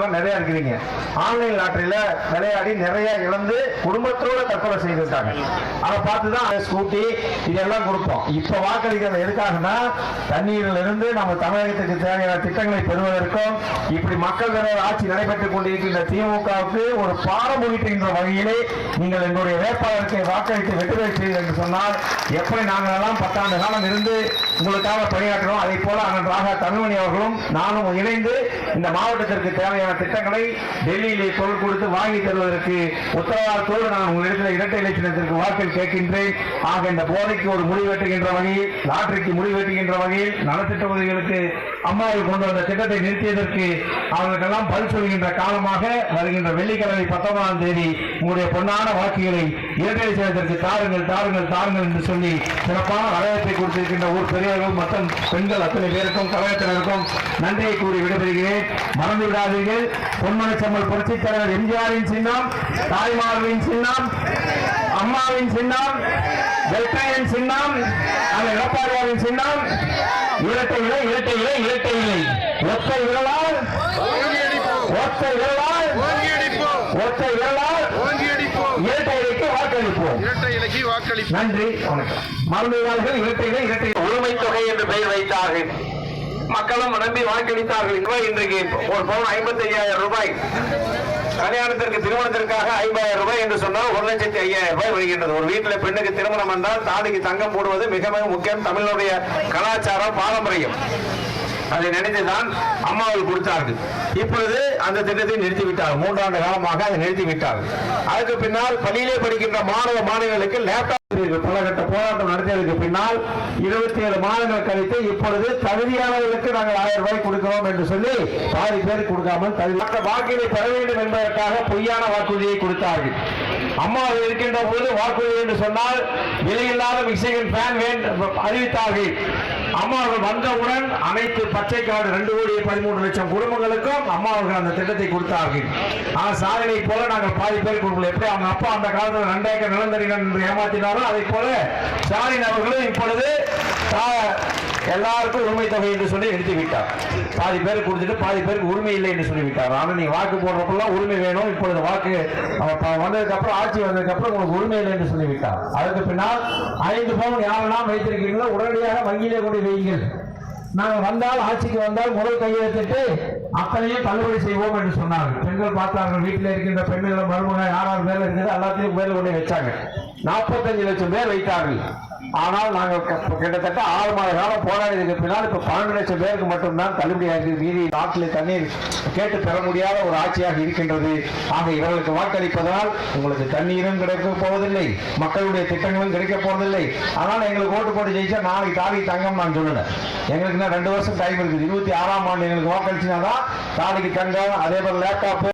நிறைய இருக்கிறீங்க. ஆன்லைன் லாட்டரியில விளையாடி நிறைய இழந்து குடும்பத்தோட தற்கொலை செய்திருக்காங்க அதை பார்த்து தான் ஸ்கூட்டி இதெல்லாம் கொடுப்போம். இப்ப வாக்களிக்கிறது எதுக்காகனா தண்ணீரில் இருந்து நம்ம தமிழகத்துக்கு தேவையான திட்டங்களை பெறுவதற்கும் இப்படி மக்கள் விரோத ஆட்சி நடைபெற்றுக் கொண்டிருக்கின்ற திமுகவுக்கு ஒரு பாடம் முகிட்டுகின்ற வகையிலே நீங்கள் எங்களுடைய வேட்பாளருக்கு வாக்களித்து வெற்றி பெற என்று சொன்னால் எப்படி நாங்கள் எல்லாம் பத்தாண்டு காலம் இருந்து உங்களுக்காக பணியாற்றுறோம் அதை போல அண்ணன் ராகா தமிழ்மணி அவர்களும் நானும் இணைந்து இந்த மாவட்டத்திற்கு தேவையான திட்டங்களை டெல்லியிலே குரல் கொடுத்து வாங்கி தருவதற்கு உத்தரவாதத்தோடு நான் உங்களிடத்தில் இரட்டை இலட்சணத்திற்கு வாக்கில் கேட்கின்றேன். ஆக இந்த போதைக்கு ஒரு முடிவெட்டுகின்ற வகையில் லாட்டரிக்கு முடிவெட்டுகின்ற வகையில் நலத்திட்ட உதவிகளுக்கு அம்மாவில் கொண்டு வந்த திட்டத்தை நிறுத்தியதற்கு அவர்களுக்கெல்லாம் பதில் சொல்கின்ற காலமாக வருகின்ற வெள்ளிக்கிழமை பத்தொன்பதாம் தேதி உங்களுடைய பொன்னான வாக்குகளை இரட்டை இலட்சணத்திற்கு தாருங்கள் தாருங்கள் தாருங்கள் என்று சொல்லி சிறப்பான வரவேற்பை கொடுத்திருக்கின்ற ஊர் பெரியவர்கள் மற்றும் பெண்கள் அத்தனை பேருக்கும் கழகத்தினருக்கும் நன்றியை கூறி விடைபெறுகிறேன். மறந்து விடாதீர்கள் பொன்மனை சம்மல் புரட்சித் தலைவர் எம்ஜிஆரின் சின்னம் தாய்மார்களின் சின்னம் அம்மாவின் சின்னம் வெல்கையன் சின்னம் அந்த எடப்பாடியாரின் சின்னம். இரட்டை இலை இரட்டை இலை இரட்டை இலை. ஒற்றை விரலால் ஒற்றை விரலால் ஒற்றை விரலால் இரட்டை இலைக்கு வாக்களிப்போம். இரட்டை இலக்கி வாக்களிப்பு நன்றி வணக்கம். மறந்துவிடாதீர்கள் இரட்டை இலை இரட்டை உரிமை தொகை என்று பெயர் வைத்தார்கள். மக்களும் நம்பி வாக்களித்தார்கள் இன்றைக்கு ஒரு பவுன் ஐம்பத்தி ஐயாயிரம் ரூபாய் கல்யாணத்திற்கு திருமணத்திற்காக ஐம்பதாயிரம் ரூபாய் என்று சொன்னால் ஒரு லட்சத்தி ஐயாயிரம் ரூபாய் வருகின்றது. ஒரு வீட்டில் பெண்ணுக்கு திருமணம் என்றால் தாலிக்கு தங்கம் போடுவது மிக மிக முக்கியம். தமிழனுடைய கலாச்சாரம் பாரம்பரியம். அதை நினைத்துதான் அம்மாவில் கொடுத்தார்கள். இப்பொழுது அந்த திட்டத்தை நிறுத்திவிட்டார். மூன்றாண்டு காலமாக அதை நிறுத்திவிட்டார்கள் அதுக்கு பின்னால் பள்ளியிலே படிக்கின்ற மாணவ மாணவிகளுக்கு லேப்டாப் பல கட்ட போராட்டம் நடத்தியதற்கு பின்னால் இருபத்தி ஏழு மாதங்கள் கழித்து இப்பொழுது தகுதியானவர்களுக்கு நாங்கள் ஆயிரம் ரூபாய் கொடுக்கிறோம் என்று சொல்லி பாதி பேர் கொடுக்காமல் வாக்குகளை பெற வேண்டும் என்பதற்காக பொய்யான வாக்குறுதியை கொடுத்தார்கள். அம்மா இருக்கின்ற போது வாக்குறுதி என்று சொன்னால் விலையில்லாத மிக்சிகன் ஃபேன் வேண்டும் அறிவித்தார்கள். அம்மா அவர்கள் வந்தவுடன் அனைத்து பச்சை கார்டு ரெண்டு கோடி பதிமூணு லட்சம் குடும்பங்களுக்கும் அம்மா அவர்கள் அந்த திட்டத்தை கொடுத்தார்கள். ஆனால் சாதனை போல நாங்கள் பாதி பேர் கொடுக்கல எப்படி அவங்க அப்பா அந்த காலத்தில் ரெண்டாயிரம் ஏக்கர் நிலந்தரிகள் என்று ஏமாத்தினாரோ அதை போல ஸ்டாலின் அவர்களும் இப்பொழுது எல்லாருக்கும் உரிமை தொகை என்று சொல்லி எடுத்து விட்டார் பாதி பேருக்கு கொடுத்துட்டு பாதி பேருக்கு உரிமை இல்லை என்று சொல்லிவிட்டார். ஆனால் நீங்கள் வாக்கு போடுறப்பெல்லாம் உரிமை வேணும். இப்பொழுது வாக்கு அவர் வந்ததுக்கு அப்புறம் ஆட்சி வந்ததுக்கு அப்புறம் உங்களுக்கு உரிமை இல்லை என்று சொல்லிவிட்டார். அதற்கு பின்னால் ஐந்து பவுன் யாரெல்லாம் வைத்திருக்கீங்களோ உடனடியாக வங்கியிலே கொண்டு வையுங்கள். நாங்கள் வந்தால் ஆட்சிக்கு வந்தால் முதல் கையெழுத்திட்டு அத்தனையும் தள்ளுபடி செய்வோம் என்று சொன்னார்கள். பெண்கள் பார்த்தார்கள் வீட்டில் இருக்கின்ற பெண்கள் மருமக யாராவது வேலை மேல எல்லாத்தையும் மேல கொண்டு வச்சாங்க. நாற்பத்தஞ்சு லட்சம் பேர் வைத்தார்கள். ஆனால் நாங்கள் க- கிட்டத்தட்ட ஆறு மாத காலம் போராடியதுக்கு பின்னால் இப்போ பன்னெண்டு லட்சம் பேருக்கு மட்டும்தான் தள்ளுபடி மீதி நாட்டில் தண்ணீர் கேட்டு பெற முடியாத ஒரு ஆட்சியாக இருக்கின்றது. ஆக இவர்களுக்கு வாக்களிப்பதால் உங்களுக்கு தண்ணீரும் கிடைக்க போவதில்லை மக்களுடைய திட்டங்களும் கிடைக்க போவதில்லை. ஆனால் எங்களுக்கு ஓட்டு போட்டு ஜெயிச்சா நாளைக்கு தாலி தங்கம் நான் சொல்லலை. எங்களுக்கு இன்னும் ரெண்டு வருஷம் டைம் இருக்குது. இருபத்தி ஆறாம் ஆண்டு எங்களுக்கு வாக்களிச்சுனா தான் தாலிக்கு தங்கம் அதே போல லேப்டாப்பு